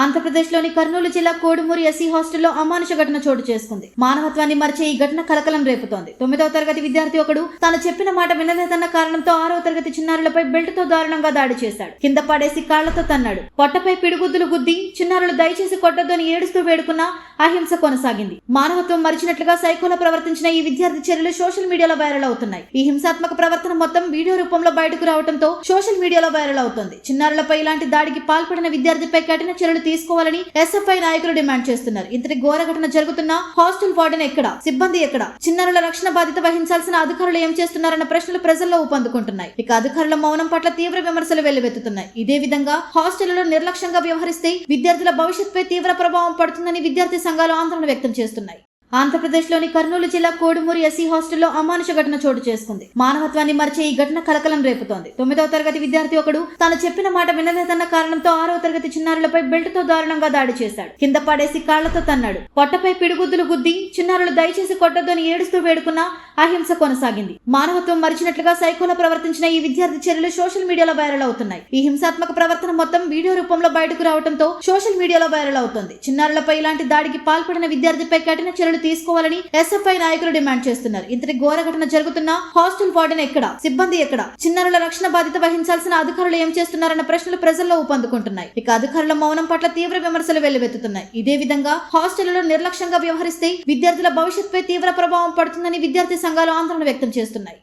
ఆంధ్రప్రదేశ్లోని కర్నూలు జిల్లా కోడుమూరి ఎస్సీ హాస్టల్లో అమానుష ఘటన చోటు చేసుకుంది. మానవత్వాన్ని మరిచే ఈ ఘటన కలకలం రేపుతోంది. తొమ్మిదవ తరగతి విద్యార్థి ఒకడు తాను చెప్పిన మాట వినలేదన్న కారణంతో ఆరవ తరగతి చిన్నారులపై బెల్ట్తో దారుణంగా దాడి చేశాడు. కింద పడేసి కాళ్ళతో తన్నాడు. పొట్టపై పిడిగుద్దులు గుద్ది చిన్నారులు దయచేసి కొట్టొద్దని ఏడుస్తూ వేడుకున్నా అహింస కొనసాగింది. మానవత్వం మరిచినట్లుగా సైకోలో ప్రవర్తించిన ఈ విద్యార్థి చర్యలు సోషల్ మీడియాలో వైరల్ అవుతున్నాయి. ఈ హింసాత్మక ప్రవర్తన మొత్తం వీడియో రూపంలో బయటకు రావడంతో సోషల్ మీడియాలో వైరల్ అవుతోంది. చిన్నారులపై ఇలాంటి దాడికి పాల్పడిన విద్యార్థిపై కఠిన చర్యలు తీసుకోవాలని ఎస్ఎఫ్ఐ నాయకులు డిమాండ్ చేస్తున్నారు. ఇంతటి ఘోర ఘటన జరుగుతున్న హాస్టల్ వార్డెన్ ఎక్కడ? సిబ్బంది ఎక్కడ? చిన్నారుల రక్షణ బాధ్యత వహించాల్సిన అధికారులు ఏం చేస్తున్నారన్న ప్రశ్నలు ప్రజల్లో ఊపందుకుంటున్నాయి. ఇక అధికారుల మౌనం పట్ల తీవ్ర విమర్శలు వెల్లువెత్తుతున్నాయి. ఇదే విధంగా హాస్టళ్ళలో నిర్లక్ష్యంగా వ్యవహరిస్తే విద్యార్థుల భవిష్యత్పై తీవ్ర ప్రభావం పడుతుందని విద్యార్థి సంఘాలు ఆందోళన వ్యక్తం చేస్తున్నాయి. ఆంధ్రప్రదేశ్లోని కర్నూలు జిల్లా కోడుమూరి ఎస్సీ హాస్టల్లో అమానుష ఘటన చోటు చేసుకుంది. మానవత్వాన్ని మరిచే ఈ ఘటన కలకలం రేపుతోంది. తొమ్మిదవ తరగతి విద్యార్థి ఒకడు తాను చెప్పిన మాట వినలేదన్న కారణంతో ఆరవ తరగతి చిన్నారులపై బెల్ట్తో దారుణంగా దాడి చేశాడు. కింద పడేసి కాళ్ళతో తన్నాడు. పొట్టపై పిడిగుద్దులు గుద్ది చిన్నారులు దయచేసి కొట్టొద్దు అని ఏడుస్తూ వేడుకున్నా అహింస కొనసాగింది. మానవత్వం మరిచినట్లుగా సైకోలో ప్రవర్తించిన ఈ విద్యార్థి చర్యలు సోషల్ మీడియాలో వైరల్ అవుతున్నాయి. ఈ హింసాత్మక ప్రవర్తన మొత్తం వీడియో రూపంలో బయటకు రావడంతో సోషల్ మీడియాలో వైరల్ అవుతోంది. చిన్నారులపై ఇలాంటి దాడికి పాల్పడిన విద్యార్థిపై కఠిన చర్యలు తీసుకోవాలని ఎస్ఎఫ్ఐ నాయకులు డిమాండ్ చేస్తున్నారు. ఇంతటి ఘోర ఘటన జరుగుతున్న హాస్టల్ వార్డెన్ ఎక్కడ? సిబ్బంది ఎక్కడ? చిన్నారుల రక్షణ బాధ్యత వహించాల్సిన అధికారులు ఏం చేస్తున్నారన్న ప్రశ్నలు ప్రజల్లో ఊపందుకుంటున్నాయి. ఇక అధికారుల మౌనం పట్ల తీవ్ర విమర్శలు వెల్లువెత్తుతున్నాయి. ఇదే విధంగా హాస్టళ్ళలో నిర్లక్ష్యంగా వ్యవహరిస్తే విద్యార్థుల భవిష్యత్తుపై తీవ్ర ప్రభావం పడుతుందని విద్యార్థి సంఘాలు ఆందోళన వ్యక్తం చేస్తున్నాయి.